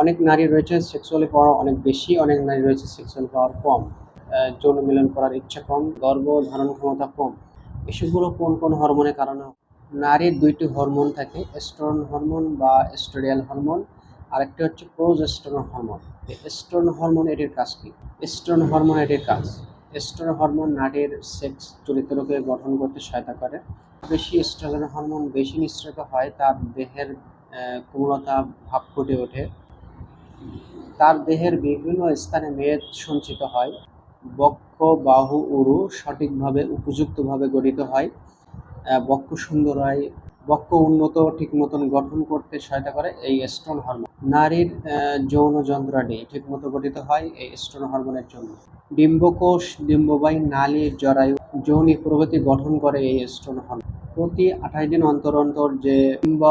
অনেক নারী রয়েছে সেক্সুয়ালি পাওয়ার অনেক বেশি, অনেক নারী রয়েছে সেক্সুয়াল পাওয়ার কম। যৌন মিলন করার ইচ্ছা কম গর্ভ ধারণ ক্ষমতা কম। এসবগুলো কোন কোন হরমোনের কারণে নারীর দুইটি হরমোন থাকে এস্ট্রন হরমোন বা এস্ট্রোডিয়াল হরমোন আরেকটি হচ্ছে প্রোজেস্টেরন হরমোন এস্ট্রন হরমোন এটির কাজ কি? এস্ট্রন হরমোন এটির কাজ। এস্ট্রন হরমোন নারীর সেক্স চরিত্রকে গঠন করতে সহায়তা করে। বেশি এস্ট্রোজেন হরমোন বেশি নিঃসৃত হয়, তার দেহের কোমলতা ভাব ফুটে ওঠে। তার দেহের বিভিন্ন স্থানে মেদ সঞ্চিত হয়। বক্ষ, বাহু, উরু সঠিকভাবে, উপযুক্তভাবে গঠিত হয়। বক্ষ সুন্দর হয়। বক্ষ উন্নত, ঠিক মতন গঠন করতে সহায়তা করে এই স্টোন হরমোন নারীর যৌন ঠিক মতো গঠিত হয় এই স্টোন হরমোনের জন্য। ডিম্বকোষ ডিম্ববাহী নালী জরায়ু যৌনি প্রগতি গঠন করে এই স্টোন হরমোন প্রতি আঠাশ দিন অন্তর অন্তর যে ডিম্ব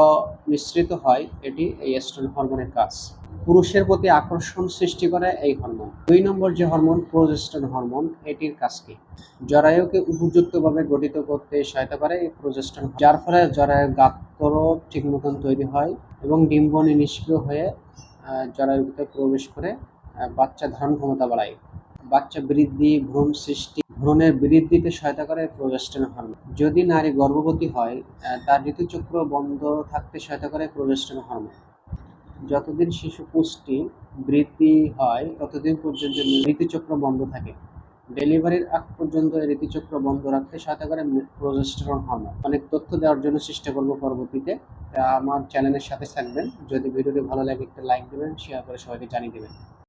মিশ্রিত হয় এটি এই স্টোন হরমোনের কাজ পুরুষের প্রতি আকর্ষণ সৃষ্টি করে এই হরমোন দুই নম্বর যে হরমোন প্রোজেস্টন হরমোন এটির কাজ কি? জরায়ুকে উপযুক্তভাবে গঠিত করতে সহায়তা করে এই প্রোজেস্টন যার ফলে জরায়ুর গাত্র ঠিক মতন তৈরি হয় এবং ডিম্বনী নিষ্ক্রিয় হয়ে আহ, জরায়ুতে প্রবেশ করে বাচ্চা ধারণ ক্ষমতা বাড়ায়। বাচ্চা বৃদ্ধি ভ্রূণ সৃষ্টি ভ্রূণের বৃদ্ধিতে সহায়তা করে প্রোজেস্টন হরমোন যদি নারী গর্ভবতী হয় তার ঋতুচক্র বন্ধ থাকতে সহায়তা করে প্রোজেস্টন হরমোন যতদিন শিশু পুষ্টি বৃদ্ধি হয়, ততদিন পর্যন্ত ঋতুচক্র বন্ধ থাকে। ডেলিভারির আগ পর্যন্ত এই ঋতুচক্র বন্ধ রাখতে সহায়তা করে প্রোজেস্টেরন হরমোন অনেক তথ্য দেওয়ার জন্য চেষ্টা করব পরবর্তীতে। আমার চ্যানেলের সাথে থাকবেন। যদি ভিডিওটি ভালো লাগে, একটা লাইক দেবেন শেয়ার করে সবাইকে জানিয়ে দেবেন।